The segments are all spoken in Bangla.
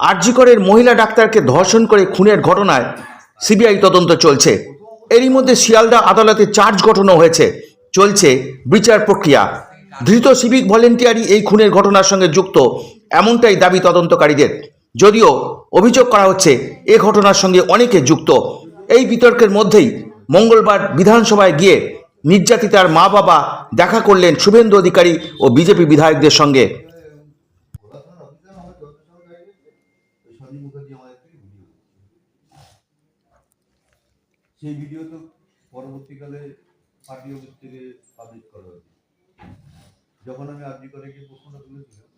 আরজিকরের মহিলা ডাক্তারকে ধর্ষণ করে খুনের ঘটনায় সিবিআই তদন্ত চলছে। এরই মধ্যে শিয়ালদা আদালতে চার্জ গঠন হয়েছে। চলছে বিচার প্রক্রিয়া। ধৃত সিভিক ভলেন্টিয়ারই এই খুনের ঘটনার সঙ্গে যুক্ত, এমনটাই দাবি তদন্তকারীদের। যদিও অভিযোগ করা হচ্ছে, এ ঘটনার সঙ্গে অনেকে যুক্ত। এই বিতর্কের মধ্যেই মঙ্গলবার বিধানসভায় গিয়ে নির্যাতিতার মা বাবা দেখা করলেন শুভেন্দু অধিকারী ও বিজেপি বিধায়কদের সঙ্গে ঘোড়াধর অফিসার আমার যত সময় গাড়ি গেছে ওই সঞ্জীব মুখার্জি আমাদের থেকে ভিডিও সেই ভিডিও তো পরবর্তীকালে পার্টি অফিস থেকে পাবলিশ করা হয়েছে। যখন আমি আর্জি করে গিয়ে প্রশ্নটা তুলেছিলাম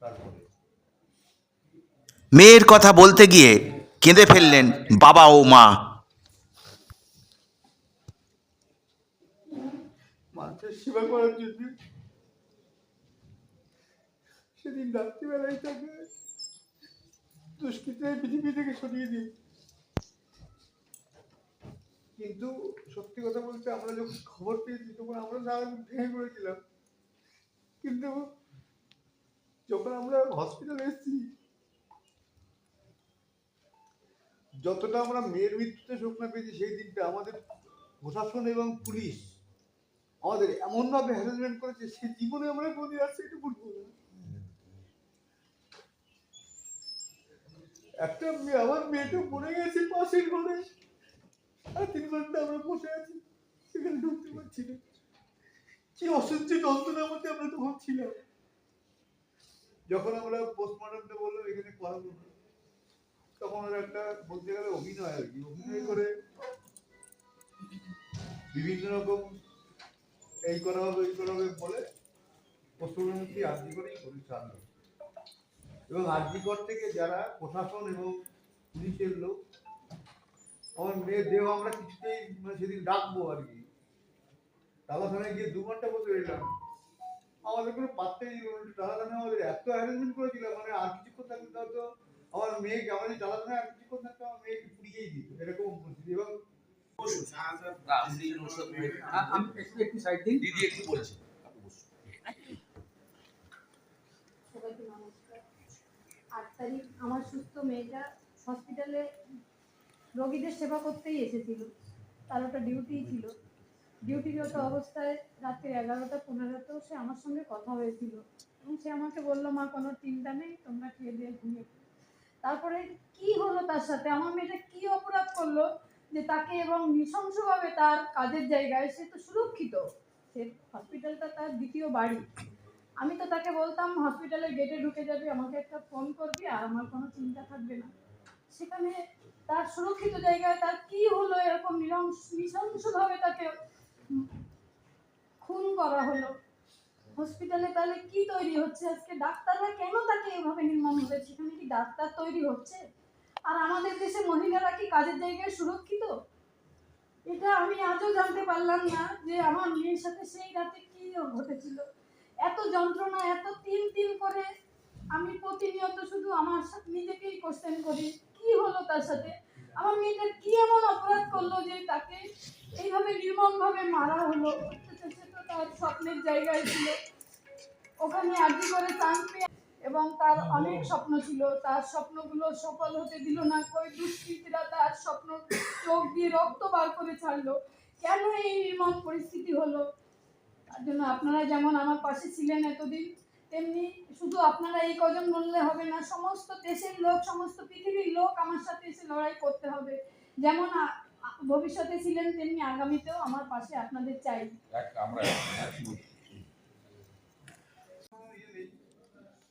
তারপরে। মেয়ের কথা বলতে গিয়ে কেঁদে ফেললেন বাবা ও মা। মানুষের সেবা করার জন্য সেদিন রাত্রিবেলায় তাকে দুষ্কৃতের পৃথিবী থেকে সরিয়ে দিই কিন্তু সত্যি কথা বলতে আমরা যখন খবর পেয়েছি, তখন আমরা সারা ভেঙে পড়েছিলাম কিন্তু যখন আমরা হসপিটালে এসেছি, যতটা আমরা মেয়ের মৃত্যুতে শোক না পেয়েছি, সেই দিনটা আমাদের প্রশাসন এবং পুলিশ আমাদের এমন ভাবে হ্যারাসমেন্ট করেছে, সে জীবনে আমরা বলি আসছে এটা বলব না। একটা আমার মেয়েটা পড়ে গেছে পাশের ঘরে। আর তিন ঘণ্টা আমরা বসে আছি। সেখানে ঢুকতে অসহ্য আমরা যখন আমরা বললাম, এখানে তখন ওরা একটা বলতে গেলে অভিনয় আর কি। অভিনয় করে বিভিন্ন রকম এই করা হবে এই করা হবে বলে পশ্চিমবঙ্গকে আর্জি করেই পরিচাল এবং আর্জিকর থেকে যারা প্রশাসন এবং পুলিশের লোক আমার মেয়ের দেহ আমরা কিছুতেই মানে সেদিন ডাকবো আর কি। টালা থানায় গিয়ে দু ঘণ্টা বসে রইলাম। আমাদের কোনো পাত্তাই দিল না টালা থানায় আমাদের এত হ্যারাসমেন্ট করেছিল মানে আর কিছুক্ষণ থাকলে হয়তো আমার মেয়েকে আমাদের টালা থানায় আর কিছুক্ষণ থাকতে আমার মেয়েকে পুড়িয়েই দিত এরকম পরিস্থিতি এবং দিদি একটু বলছে সবাইকে নমস্কার। আট তারিখ আমার সুস্থ মেয়েটা হসপিটালে রোগীদের সেবা করতেই এসেছিল। তার একটা ডিউটি ছিল। ডিউটিরত অবস্থায় রাত্রি এগারোটা, পনেরোতেও সে আমার সঙ্গে কথা হয়েছিল। এবং সে আমাকে বলল, মা, কোনো চিন্তা নেই, তোমরা খেয়ে দিয়ে ঘুমিয়ে তারপরে কি হলো তার সাথে? আমার মেয়েটা কি অপরাধ করল যে তাকে এবং নৃশংসভাবে তার কাজের জায়গায় সে তো সুরক্ষিত। সে হসপিটালটা তার দ্বিতীয় বাড়ি। আমি তো তাকে বলতাম হসপিটালের গেটে ঢুকে যাবি, আমাকে একটা ফোন করবি, আর আমার কোনো চিন্তা থাকবে না। সেখানে তার সুরক্ষিত জায়গায় তার কি হলো এরকম নৃশংসভাবে তাকে খুন করা হলো। হসপিটালে তাহলে কি তৈরি হচ্ছে? আজকে ডাক্তাররা কেন তাকে এভাবে নির্মম হবে সেখানে কি ডাক্তার তৈরি হচ্ছে? আর আমাদের দেশে মহিলারা কি কাজের জায়গায় সুরক্ষিত? এটা আমি আজও জানতে পারলাম না যে আমার মেয়ের সাথে সেই রাতে কি ঘটেছিল। এত যন্ত্রণা, এত তিন তিন করে আমি প্রতিনিয়ত শুধু আমার নিজেকেই কোশ্চেন করি। হলো তার সাথে। আমার মেয়েটা কি এমন অপরাধ করল যে তাকে এইভাবে নির্মম ভাবে মারা হলো? তার স্বপ্নের জায়গায় ছিল। ওখানে আর্জি করে চান্স এবং তার অনেক স্বপ্ন ছিল। তার স্বপ্নগুলো সফল হতে দিল না। কই দুষ্কৃতীরা তার স্বপ্ন চোখ দিয়ে রক্ত বার করে ছাড়লো। কেন এই নির্মম পরিস্থিতি হলো? তার জন্য আপনারা যেমন আমার পাশে ছিলেন এতদিন তেমনি শুধু আপনারা এই কজন বললে হবে না সমস্ত দেশের লোক সমস্ত পৃথিবীর লোক আমার সাথে এসে লড়াই করতে হবে। যেমন ভবিষ্যতে ছিলেন তেমনি আগামীতেও আমার পাশে আপনাদের চাই। আমরা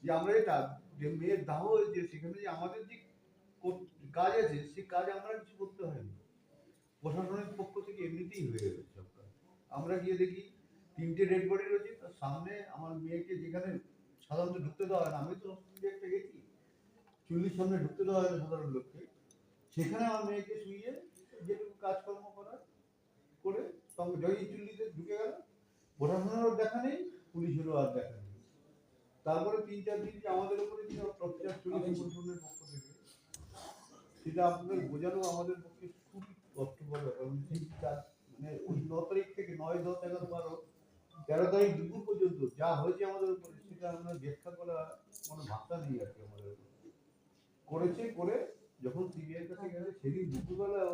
যে আমরা এটা যে মেয়ের দাহ যে সেখানে যে আমাদের যে কাজ আছে সেই কাজ আমরা কিছু করতে হয়নি প্রশাসনের পক্ষ থেকে এমনিতেই হয়ে গেছে সব কাজ। আমরা গিয়ে দেখি তিনটে ডেড বডি রয়েছে তার সামনে আমার মেয়েকে যেখানে সাধারণত ঢুকতে দেওয়া হয় না, আমি তো হসপিটালে একটা গেছি। চুল্লির সামনে ঢুকতে দেওয়া হয় না সাধারণ লোককে। সেখানে আমার মেয়েকে শুইয়ে যেটুকু কাজকর্ম করার করে সঙ্গে জয়ী চুল্লিতে ঢুকে গেল। প্রশাসনেরও দেখা নেই, পুলিশেরও আর দেখা নেই। তারপরে তিন চার দিন আমাদের উপরে যে অত্যাচার চলেছে প্রশাসনের পক্ষ থেকে, সেটা আপনাদের বোঝানো আমাদের পক্ষে খুবই কষ্টকর ব্যাপার। মানে ওই ন তারিখ থেকে নয়, দশ, এগারো, বারো তেরো তারিখ দুপুর পর্যন্ত যা হয়েছে আমাদের উপরে, সেটা আমরা ব্যাখ্যা করা কোনো ভাষা নেই আর কি আমাদের করেছে করে যখন সিবিআই কাছে গেছে, সেদিন দুপুরবেলাও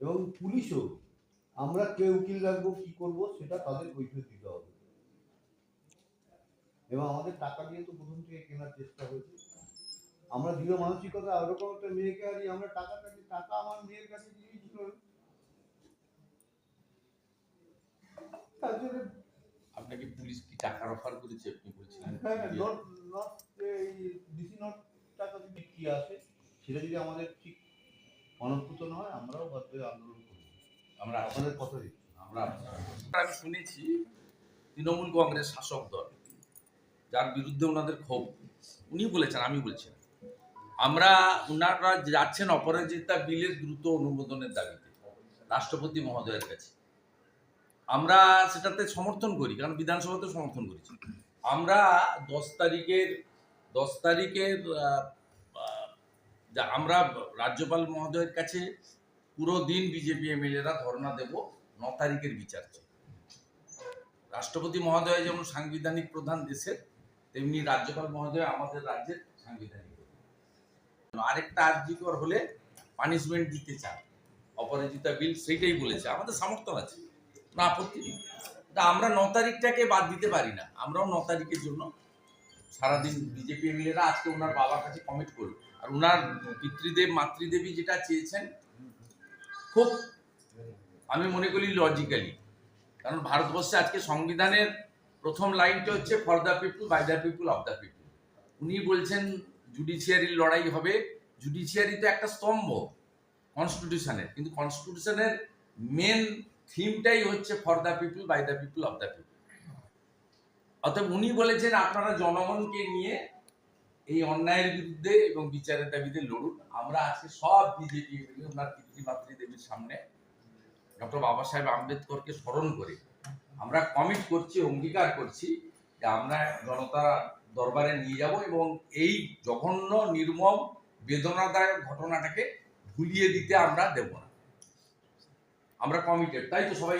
এবং পুলিশও আমরা কে উকিল রাখব, কি করব, সেটা তাদের কৈফিয়ত দিতে হবে। এবং আমাদের টাকা দিয়ে তো প্রথম থেকে কেনার চেষ্টা হয়েছে। আমরা দৃঢ় মানসিকতা ওরকম একটা মেয়েকে হারিয়ে আমরা টাকা কাছে টাকা আমার মেয়ের কাছে দিয়েছি তার জন্য আপনাকে পুলিশ কি টাকার অফার করেছে? আপনি বলছিলেন। হ্যাঁ নট নট এই ডিসি নট টাকা যদি কি আসে সেটা যদি আমাদের ঠিক হয় আমরাও বাধ্য আন্দোলন করব। আমরা আপনাদের কথা দিচ্ছি আমরা আমি শুনেছি তৃণমূল কংগ্রেস শাসক দল যার বিরুদ্ধে ওনাদের ক্ষোভ উনি বলেছেন আমি বলছি আমরা ওনারা যাচ্ছেন অপরাজিতা বিলের দ্রুত অনুমোদনের দাবিতে রাষ্ট্রপতি মহোদয়ের কাছে। আমরা সেটাতে সমর্থন করি, কারণ বিধানসভাতে সমর্থন করেছি আমরা দশ তারিখের দশ তারিখের আমরা রাজ্যপাল মহোদয়ের কাছে পুরো দিন বিজেপি এমএলএরা ধর্ণা দেব, ন তারিখের বিচার। রাষ্ট্রপতি মহোদয় যেমন সাংবিধানিক প্রধান দেশের, তেমনি রাজ্যপাল মহোদয় আমাদের রাজ্যের সাংবিধানিক। আরেকটা আর্যিকর হলে পানিশমেন্ট দিতে চান অপরাজিতা বিল সেইটাই বলেছে, আমাদের সমর্থন আছে না আপত্তি নেই। তা আমরা ন তারিখটাকে বাদ দিতে পারি না। আমরাও ন তারিখের জন্য সারাদিন বিজেপি এমএলএরা আজকে ওনার বাবার কাছে কমিট করল। আর ওনার পিতৃদেব মাতৃদেবী যেটা চেয়েছেন, খুব আমি মনে করি লজিক্যালি কারণ ভারতবর্ষে আজকে সংবিধানের প্রথম লাইনটা হচ্ছে for the people by the people of the people উনি বলছেন জুডিশিয়ারির লড়াই হবে। জুডিশিয়ারি তো একটা স্তম্ভ কনস্টিটিউশনের কিন্তু কনস্টিটিউশনের মেন থিমটাই হচ্ছে for the people by the people of the people অতএব উনি বলেছেন, আপনারা জনগণকে নিয়ে এই অন্যায়ের বিরুদ্ধে এবং বিচারের দাবিতে লড়ুন। আমরা আজকে সব বিজেপি ওনার পিতৃমাতৃ দেবীর সামনে। ডক্টর বাবা সাহেব আম্বেদকরকে স্মরণ করে আমরা কমিট করছি, অঙ্গীকার করছি যে আমরা জনতার দরবারে নিয়ে যাব এবং এই জঘন্য, নির্মম, বেদনাদায়ক ঘটনাটাকে ভুলিয়ে দিতে আমরা দেব না। আমরা কমিটেড তাই তো সবাই